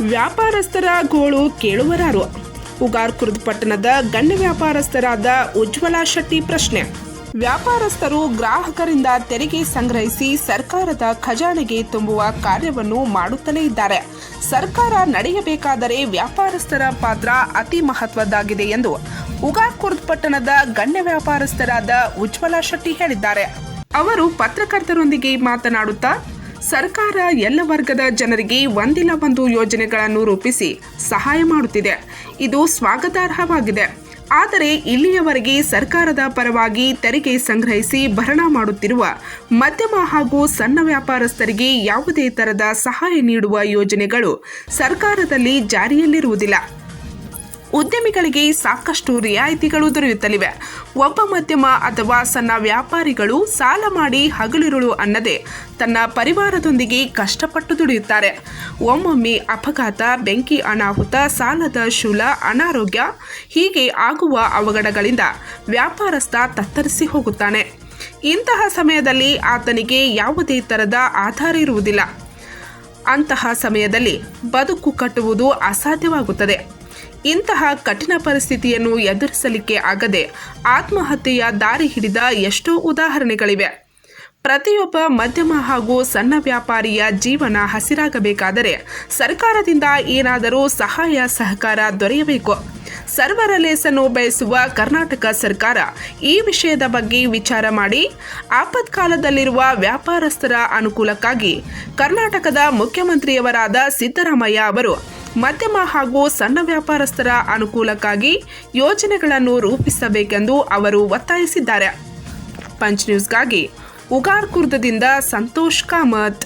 ವ್ಯಾಪಾರಸ್ಥರ ಗೋಳು ಕೇಳುವರಾರು. ಉಗಾರ್ ಕುರ್ದ್ ಪಟ್ಟಣದ ಗಣ್ಯ ವ್ಯಾಪಾರಸ್ಥರಾದ ಉಜ್ವಲ ಶೆಟ್ಟಿ ಪ್ರಶ್ನೆ. ವ್ಯಾಪಾರಸ್ಥರು ಗ್ರಾಹಕರಿಂದ ತೆರಿಗೆ ಸಂಗ್ರಹಿಸಿ ಸರ್ಕಾರದ ಖಜಾನೆಗೆ ತುಂಬುವ ಕಾರ್ಯವನ್ನು ಮಾಡುತ್ತಲೇ ಇದ್ದಾರೆ. ಸರ್ಕಾರ ನಡೆಯಬೇಕಾದರೆ ವ್ಯಾಪಾರಸ್ಥರ ಪಾತ್ರ ಅತಿ ಮಹತ್ವದ್ದಾಗಿದೆ ಎಂದು ಉಗಾರ್ ಕುರ್ದ್ ಪಟ್ಟಣದ ಗಣ್ಯ ವ್ಯಾಪಾರಸ್ಥರಾದ ಉಜ್ವಲ ಶೆಟ್ಟಿ ಹೇಳಿದ್ದಾರೆ. ಅವರು ಪತ್ರಕರ್ತರೊಂದಿಗೆ ಮಾತನಾಡುತ್ತಾ ಸರ್ಕಾರ ಎಲ್ಲ ವರ್ಗದ ಜನರಿಗೆ ಒಂದಿಲ್ಲ ಒಂದು ಯೋಜನೆಗಳನ್ನು ರೂಪಿಸಿ ಸಹಾಯ ಮಾಡುತ್ತಿದೆ. ಇದು ಸ್ವಾಗತಾರ್ಹವಾಗಿದೆ. ಆದರೆ ಇಲ್ಲಿಯವರೆಗೆ ಸರ್ಕಾರದ ಪರವಾಗಿ ತೆರಿಗೆ ಸಂಗ್ರಹಿಸಿ ಭರಣ ಮಾಡುತ್ತಿರುವ ಮಧ್ಯಮ ಹಾಗೂ ಸಣ್ಣ ವ್ಯಾಪಾರಸ್ಥರಿಗೆ ಯಾವುದೇ ತರದ ಸಹಾಯ ನೀಡುವ ಯೋಜನೆಗಳು ಸರ್ಕಾರದಲ್ಲಿ ಜಾರಿಯಲ್ಲಿರುವುದಿಲ್ಲ. ಉದ್ಯಮಿಗಳಿಗೆ ಸಾಕಷ್ಟು ರಿಯಾಯಿತಿಗಳು ದೊರೆಯುತ್ತಲಿವೆ. ಒಬ್ಬ ಮಧ್ಯಮ ಅಥವಾ ಸಣ್ಣ ವ್ಯಾಪಾರಿಗಳು ಸಾಲ ಮಾಡಿ ಹಗಲಿರುಳು ಅನ್ನದೆ ತನ್ನ ಪರಿವಾರದೊಂದಿಗೆ ಕಷ್ಟಪಟ್ಟು ದುಡಿಯುತ್ತಾರೆ. ಒಮ್ಮೊಮ್ಮೆ ಅಪಘಾತ, ಬೆಂಕಿ ಅನಾಹುತ, ಸಾಲದ ಶೂಲ, ಅನಾರೋಗ್ಯ ಹೀಗೆ ಆಗುವ ಅವಘಡಗಳಿಂದ ವ್ಯಾಪಾರಸ್ಥ ತತ್ತರಿಸಿ ಹೋಗುತ್ತಾನೆ. ಇಂತಹ ಸಮಯದಲ್ಲಿ ಆತನಿಗೆ ಯಾವುದೇ ತರದ ಆಧಾರ ಇರುವುದಿಲ್ಲ. ಅಂತಹ ಸಮಯದಲ್ಲಿ ಬದುಕು ಕಟ್ಟುವುದು ಅಸಾಧ್ಯವಾಗುತ್ತದೆ. ಇಂತಹ ಕಠಿಣ ಪರಿಸ್ಥಿತಿಯನ್ನು ಎದುರಿಸಲಿಕ್ಕೆ ಆಗದೆ ಆತ್ಮಹತ್ಯೆಯ ದಾರಿ ಹಿಡಿದ ಎಷ್ಟೋ ಉದಾಹರಣೆಗಳಿವೆ. ಪ್ರತಿಯೊಬ್ಬ ಮಧ್ಯಮ ಹಾಗೂ ಸಣ್ಣ ವ್ಯಾಪಾರಿಯ ಜೀವನ ಹಸಿರಾಗಬೇಕಾದರೆ ಸರ್ಕಾರದಿಂದ ಏನಾದರೂ ಸಹಾಯ ಸಹಕಾರ ದೊರೆಯಬೇಕು. ಸರ್ವರ ಲೇಸನ್ನು ಬಯಸುವ ಕರ್ನಾಟಕ ಸರ್ಕಾರ ಈ ವಿಷಯದ ಬಗ್ಗೆ ವಿಚಾರ ಮಾಡಿ ಆಪತ್ಕಾಲದಲ್ಲಿರುವ ವ್ಯಾಪಾರಸ್ಥರ ಅನುಕೂಲಕ್ಕಾಗಿ ಕರ್ನಾಟಕದ ಮುಖ್ಯಮಂತ್ರಿಯವರಾದ ಸಿದ್ದರಾಮಯ್ಯ ಅವರು ಮಧ್ಯಮ ಹಾಗೂ ಸಣ್ಣ ವ್ಯಾಪಾರಸ್ಥರ ಅನುಕೂಲಕ್ಕಾಗಿ ಯೋಜನೆಗಳನ್ನು ರೂಪಿಸಬೇಕೆಂದು ಅವರು ಒತ್ತಾಯಿಸಿದ್ದಾರೆ. ಪಂಚ್ ನ್ಯೂಸ್ಗಾಗಿ ಉಗಾರ್ ಕುರ್ದದಿಂದ ಸಂತೋಷ್ ಕಾಮತ್.